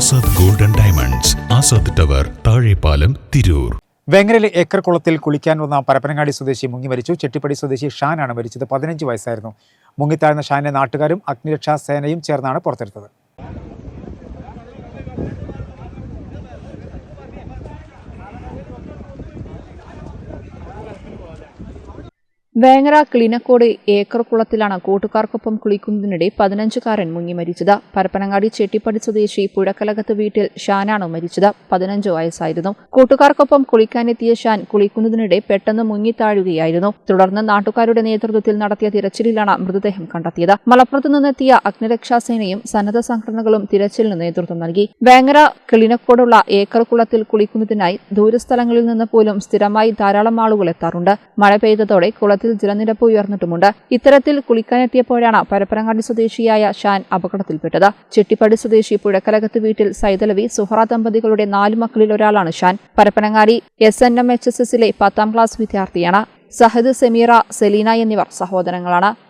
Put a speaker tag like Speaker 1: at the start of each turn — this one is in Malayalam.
Speaker 1: Azad golden diamonds Azad tower Thazhepalam Tirur.
Speaker 2: വേങ്ങരയിലെ ഏക്കർകുളത്തിൽ കുളിക്കാൻ വന്ന പരപ്പനങ്ങാടി സ്വദേശി മുങ്ങി മരിച്ചു. ചെട്ടിപ്പടി സ്വദേശി ഷാനാണ് മരിച്ചത്. പതിനഞ്ച് വയസ്സായിരുന്നു. മുങ്ങിത്താഴ്ന്ന ഷാനെ നാട്ടുകാരും അഗ്നിരക്ഷാ സേനയും ചേർന്നാണ് പുറത്തെടുത്തത്.
Speaker 3: വേങ്ങര ക്ലിനക്കോട് ഏക്കർ കുളത്തിലാണ് കൂട്ടുകാർക്കൊപ്പം കുളിക്കുന്നതിനിടെ പതിനഞ്ചുകാരൻ മുങ്ങി മരിച്ചത്. പരപ്പനങ്ങാടി ചെട്ടിപ്പടി സ്വദേശി പുഴക്കലകത്ത് വീട്ടിൽ ഷാനാണ് മരിച്ചത്. പതിനഞ്ച് വയസ്സായിരുന്നു. കൂട്ടുകാർക്കൊപ്പം കുളിക്കാനെത്തിയ ഷാൻ കുളിക്കുന്നതിനിടെ പെട്ടെന്ന് മുങ്ങിത്താഴുകയായിരുന്നു തുടർന്ന് നാട്ടുകാരുടെ നേതൃത്വത്തിൽ നടത്തിയ തിരച്ചിലിലാണ് മൃതദേഹം കണ്ടെത്തിയത്. മലപ്പുറത്ത് നിന്നെത്തിയ അഗ്നിരക്ഷാസേനയും സന്നദ്ധ സംഘടനകളും തിരച്ചിലിന് നേതൃത്വം നൽകി. വേങ്ങര ക്ലിനക്കോടുള്ള ഏക്കർ കുളത്തിൽ കുളിക്കുന്നതിനായി ദൂരസ്ഥലങ്ങളിൽ നിന്ന് പോലും സ്ഥിരമായി ധാരാളം ആളുകൾ എത്താറുണ്ട്. മഴ പെയ്തതോടെ കുളത്തിൽ ജലനിരപ്പ് ഉയർന്നിട്ടുമുണ്ട്. ഇത്തരത്തിൽ കുളിക്കാനെത്തിയപ്പോഴാണ് പരപ്പനങ്ങാടി സ്വദേശിയായ ഷാൻ അപകടത്തിൽപ്പെട്ടത്. ചെട്ടിപ്പടി സ്വദേശി പുഴക്കലകത്ത് വീട്ടിൽ സൈതലവി സുഹറ ദമ്പതികളുടെ നാലു മക്കളിൽ ഒരാളാണ് Shan. Parappanangadi S N M H S എസിലെ പത്താം ക്ലാസ് വിദ്യാർത്ഥിയാണ്. സഹദ് സെമീറ സെലീന എന്നിവർ സഹോദരങ്ങളാണ്.